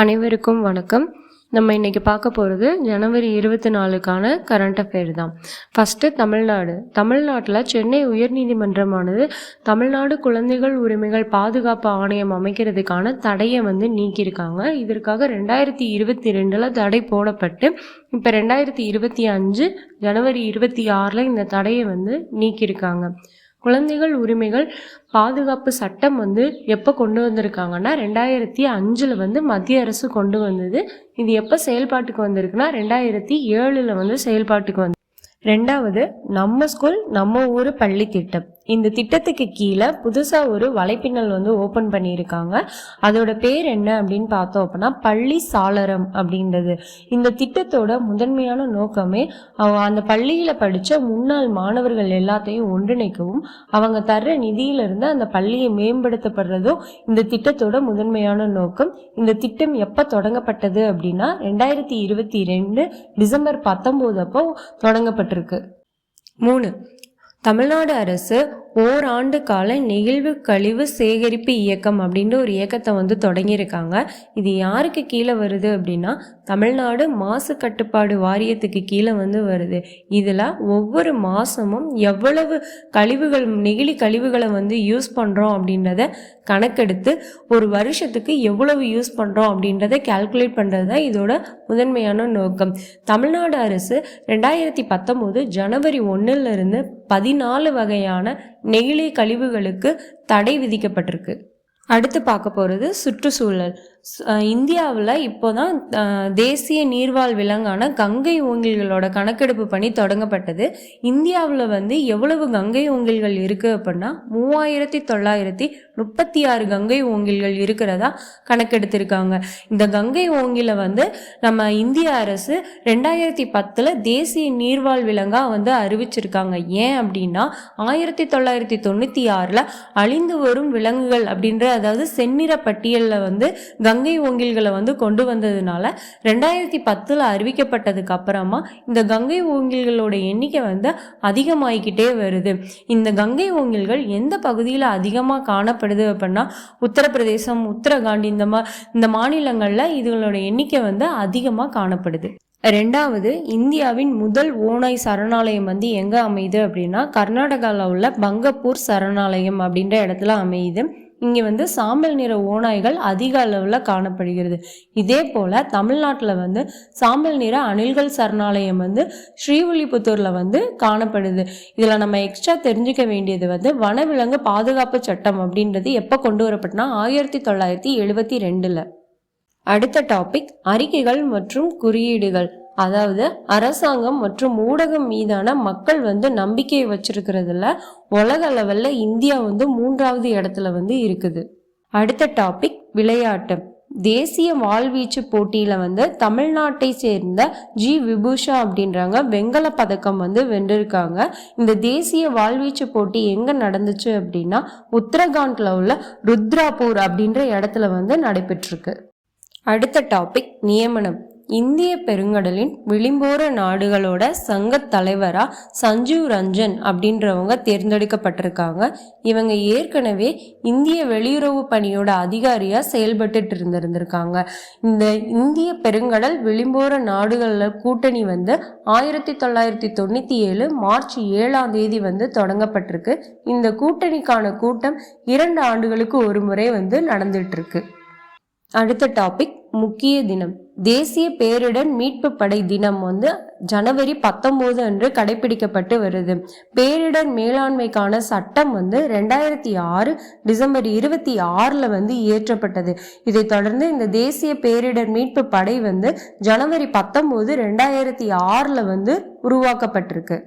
அனைவருக்கும் வணக்கம். நம்ம இன்றைக்கி பார்க்க போகிறது ஜனவரி இருபத்தி நாலுக்கான கரண்ட் அஃபேர் தான். ஃபஸ்ட்டு தமிழ்நாடு. தமிழ்நாட்டில் சென்னை உயர்நீதிமன்றமானது தமிழ்நாடு குழந்தைகள் உரிமைகள் பாதுகாப்பு ஆணையம் அமைக்கிறதுக்கான தடையை வந்து நீக்கியிருக்காங்க. இதற்காக ரெண்டாயிரத்தி இருபத்தி ரெண்டில் தடை போடப்பட்டு இப்போ ரெண்டாயிரத்தி இருபத்தி அஞ்சு ஜனவரி இருபத்தி ஆறில் இந்த தடையை வந்து நீக்கியிருக்காங்க. குழந்தைகள் உரிமைகள் பாதுகாப்பு சட்டம் வந்து எப்போ கொண்டு வந்திருக்காங்கன்னா ரெண்டாயிரத்தி அஞ்சில் வந்து மத்திய அரசு கொண்டு வந்தது. இது எப்போ செயல்பாட்டுக்கு வந்திருக்குன்னா ரெண்டாயிரத்தி ஏழில் வந்து செயல்பாட்டுக்கு வந்து ரெண்டாவது நம்ம ஸ்கூல் நம்ம ஊர் பள்ளி திட்டம் இந்த திட்டத்துக்கு கீழே புதுசாக ஒரு வலைப்பின்னல் வந்து ஓப்பன் பண்ணியிருக்காங்க. அதோட பேர் என்ன அப்படின்னு பார்த்தோம் அப்படின்னா பள்ளி சாளரம் அப்படின்றது. இந்த திட்டத்தோட முதன்மையான நோக்கமே அந்த பள்ளியில் படித்த முன்னாள் மாணவர்கள் எல்லாத்தையும் ஒன்றிணைக்கவும் அவங்க தர்ற நிதியிலிருந்து அந்த பள்ளியை மேம்படுத்தப்படுறதும் இந்த திட்டத்தோட முதன்மையான நோக்கம். இந்த திட்டம் எப்போ தொடங்கப்பட்டது அப்படின்னா ரெண்டாயிரத்தி இருபத்தி ரெண்டு டிசம்பர் பத்தொம்போது அப்போ தொடங்கப்பட்டிருக்கு. மூணு தமிழ்நாடு அரசு ஓராண்டு கால நெகிழ்வு கழிவு சேகரிப்பு இயக்கம் அப்படின்ற ஒரு இயக்கத்தை வந்து தொடங்கியிருக்காங்க. இது யாருக்கு கீழே வருது அப்படின்னா தமிழ்நாடு மாசு கட்டுப்பாடு வாரியத்துக்கு கீழே வந்து வருது. இதில் ஒவ்வொரு மாதமும் எவ்வளவு கழிவுகள் நெகிழி கழிவுகளை வந்து யூஸ் பண்ணுறோம் அப்படின்றத கணக்கெடுத்து ஒரு வருஷத்துக்கு எவ்வளவு யூஸ் பண்ணுறோம் அப்படின்றத கேல்குலேட் பண்ணுறது தான் இதோட முதன்மையான நோக்கம். தமிழ்நாடு அரசு ரெண்டாயிரத்தி பத்தொம்போது ஜனவரி ஒன்றுலேருந்து பதினாலு வகையான நெகிழி கழிவுகளுக்கு தடை விதிக்கப்பட்டிருக்கு. அடுத்து பார்க்க போகிறது சுற்றுச்சூழல். இந்தியாவில் இப்போ தான் தேசிய நீர்வாழ் விலங்கான கங்கை ஓங்கில்களோட கணக்கெடுப்பு பணி தொடங்கப்பட்டது. இந்தியாவில் வந்து எவ்வளவு கங்கை ஓங்கில்கள் இருக்குது அப்படின்னா மூவாயிரத்தி தொள்ளாயிரத்தி முப்பத்தி ஆறு கங்கை ஓங்கில்கள் இருக்கிறதா கணக்கெடுத்திருக்காங்க. இந்த கங்கை ஓங்கில வந்து நம்ம இந்திய அரசு ரெண்டாயிரத்தி பத்தில் தேசிய நீர்வாழ் விலங்காக வந்து அறிவிச்சிருக்காங்க. ஏன் அப்படின்னா ஆயிரத்தி தொள்ளாயிரத்தி தொண்ணூற்றி ஆறில் அழிந்து வரும் விலங்குகள் அப்படின்ற அதாவது செந்நிற பட்டியலில் வந்து கங்கை ஓங்கில்களை வந்து கொண்டு வந்ததுனால ரெண்டாயிரத்தி பத்தில் அறிவிக்கப்பட்டதுக்கு அப்புறமா இந்த கங்கை ஓங்கில்களோட எண்ணிக்கை வந்து அதிகமாகிக்கிட்டே வருது. இந்த கங்கை ஓங்கில்கள் எந்த பகுதியில் அதிகமாக காணப்படுது அப்படின்னா உத்தரப்பிரதேசம் உத்தரகாண்ட் இந்த மா இந்த மாநிலங்களில் இதுகளோட எண்ணிக்கை வந்து அதிகமாக காணப்படுது. ரெண்டாவது இந்தியாவின் முதல் ஓனாய் சரணாலயம் வந்து எங்கே அமையுது அப்படின்னா கர்நாடகாவில் உள்ள பங்கப்பூர் சரணாலயம் அப்படின்ற இடத்துல அமையுது. இங்கே வந்து சாம்பல் நிற ஓநாய்கள் அதிக அளவில் காணப்படுகிறது. இதே போல் தமிழ்நாட்டில் வந்து சாம்பல் நிற அணில்கள் சரணாலயம் வந்து ஸ்ரீவில்லிபுத்தூரில் வந்து காணப்படுது. இதில் நம்ம எக்ஸ்ட்ரா தெரிஞ்சுக்க வேண்டியது வந்து வனவிலங்கு பாதுகாப்பு சட்டம் அப்படின்றது எப்போ கொண்டு வரப்பட்டனா ஆயிரத்தி தொள்ளாயிரத்தி எழுபத்தி ரெண்டில். அடுத்த டாபிக் அறிக்கைகள் மற்றும் குறியீடுகள். அதாவது அரசாங்கம் மற்றும் ஊடகம் மீதான மக்கள் வந்து நம்பிக்கையை வச்சிருக்கிறதுல உலக லெவலில் இந்தியா வந்து மூன்றாவது இடத்துல வந்து இருக்குது. அடுத்த டாபிக் விளையாட்டு. தேசிய வாழ்வீச்சு போட்டியில் வந்து தமிழ்நாட்டை சேர்ந்த ஜி விபூஷா அப்படின்றாங்க. வெங்கல பதக்கம் வந்து வென்றிருக்காங்க. இந்த தேசிய வாழ்வீச்சு போட்டி எங்கே நடந்துச்சு அப்படின்னா உத்தரகாண்டில் உள்ள ருத்ராபூர் அப்படின்ற இடத்துல வந்து நடைபெற்றிருக்கு. அடுத்த டாபிக் நியமனம். இந்திய பெருங்கடலின் விளிம்போர நாடுகளோட சங்க தலைவரா சஞ்சீவ் ரஞ்சன் அப்படின்றவங்க தேர்ந்தெடுக்கப்பட்டிருக்காங்க. இவங்க ஏற்கனவே இந்திய வெளியுறவு பணியோட அதிகாரியா செயல்பட்டு இருந்திருந்திருக்காங்க. இந்த இந்திய பெருங்கடல் விளிம்போர நாடுகளில் கூட்டணி வந்து ஆயிரத்தி தொள்ளாயிரத்தி தொண்ணூத்தி ஏழு மார்ச் ஏழாம் தேதி வந்து தொடங்கப்பட்டிருக்கு. இந்த கூட்டணிக்கான கூட்டம் இரண்டு ஆண்டுகளுக்கு ஒரு முறை வந்து நடந்துட்டு இருக்கு. அடுத்த டாபிக் முக்கிய தினம். தேசிய பேரிடர் மீட்பு படை தினம் வந்து ஜனவரி பத்தொம்போது அன்று கடைபிடிக்கப்பட்டு வருது. பேரிடர் மேலாண்மைக்கான சட்டம் வந்து ரெண்டாயிரத்தி ஆறு டிசம்பர் இருபத்தி ஆறில் வந்து இயற்றப்பட்டது. இதைத் தொடர்ந்து இந்த தேசிய பேரிடர் மீட்பு படை வந்து ஜனவரி பத்தொம்போது ரெண்டாயிரத்தி ஆறில் வந்து உருவாக்கப்பட்டிருக்கு.